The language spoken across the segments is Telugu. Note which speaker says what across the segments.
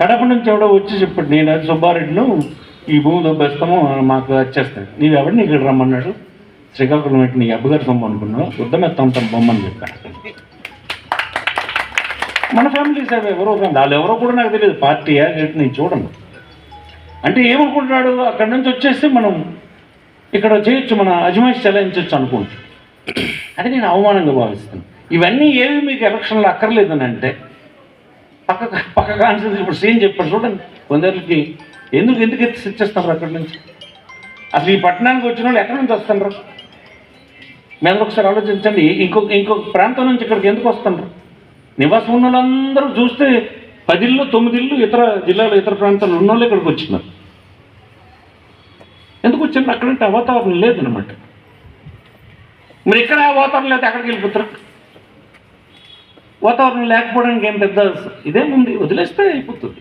Speaker 1: కడప నుంచి ఎవడో వచ్చి చెప్పాడు నేను అది సుబ్బారెడ్డిను ఈ భూమిలో దొబ్బేస్తాము మాకు వచ్చేస్తాను నీవు ఎవరిని ఇక్కడ రమ్మన్నాడు? శ్రీకాకుళం పెట్టి నీ అబ్బగారు సొమ్ము అనుకున్నావు? యుద్ధం తమ బొమ్మని చెప్పాను మన ఫ్యామిలీ అవి ఎవరో వాళ్ళు ఎవరో కూడా నాకు తెలియదు. పార్టీయా ఏంటి నేను చూడండి అంటే ఏమనుకుంటున్నాడు? అక్కడి నుంచి వచ్చేస్తే మనం ఇక్కడ చేయొచ్చు మన అజమాయిష్ చెలాయించవచ్చు అనుకుంటాం అది నేను అవమానంగా భావిస్తాను ఇవన్నీ ఏవి మీకు ఎలక్షన్లో అక్కర్లేదని అంటే పక్క పక్క కాన్సెన్స్ ఇప్పుడు సీన్ చెప్పాడు చూడండి కొందరికి. ఎందుకు ఎందుకు ఎత్తి ఇచ్చేస్తున్నారు అక్కడి నుంచి? అసలు ఈ పట్టణానికి వచ్చిన వాళ్ళు ఎక్కడి నుంచి వస్తున్నారు? మీరు ఒకసారి ఆలోచించండి. ఇంకొక ఇంకొక ప్రాంతం నుంచి ఇక్కడికి ఎందుకు వస్తున్నారు? నివాసం ఉన్న వాళ్ళందరూ చూస్తే పదిళ్ళు తొమ్మిదిళ్ళు ఇతర జిల్లాలో ఇతర ప్రాంతాలు ఉన్న వాళ్ళు ఇక్కడికి వచ్చినారు. ఎందుకు వచ్చిండ్రు? అక్కడంటే వాతావరణం లేదనమాట మరి ఇక్కడ ఆ వాతావరణం లేదు అక్కడికి వెళ్ళిపోతారు? వాతావరణం లేకపోవడానికి ఏం పెద్ద ఇదేముంది వదిలేస్తే అయిపోతుంది.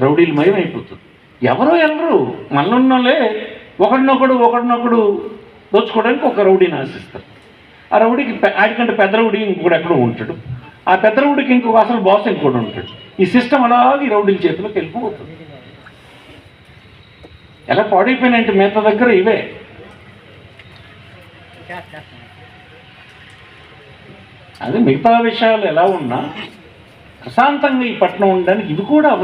Speaker 1: రౌడీలు మయం అయిపోతుంది. ఎవరో వెళ్ళరు మనలున్నోళ్ళే ఒకడినొకడు ఒకడినొకడు దోచుకోవడానికి ఒక రౌడీని ఆశిస్తారు. ఆ రౌడీకి ఆడికంటే పెద్ద రౌడీ ఇంకొకడు ఎక్కడో ఉంటాడు. ఆ పెద్ద రౌడీకి ఇంకొక అసలు బాస్ ఇంకోటి ఉంటాడు. ఈ సిస్టమ్ అలాగే రౌడీల చేతిలోకి వెళ్ళిపోతుంది. ఎలా పాడైపోయినాయంటే మిగతా దగ్గర ఇవే. అదే మిగతా విషయాలు ఎలా ఉన్నా ప్రశాంతంగా ఈ పట్టణం ఉండడానికి ఇది కూడా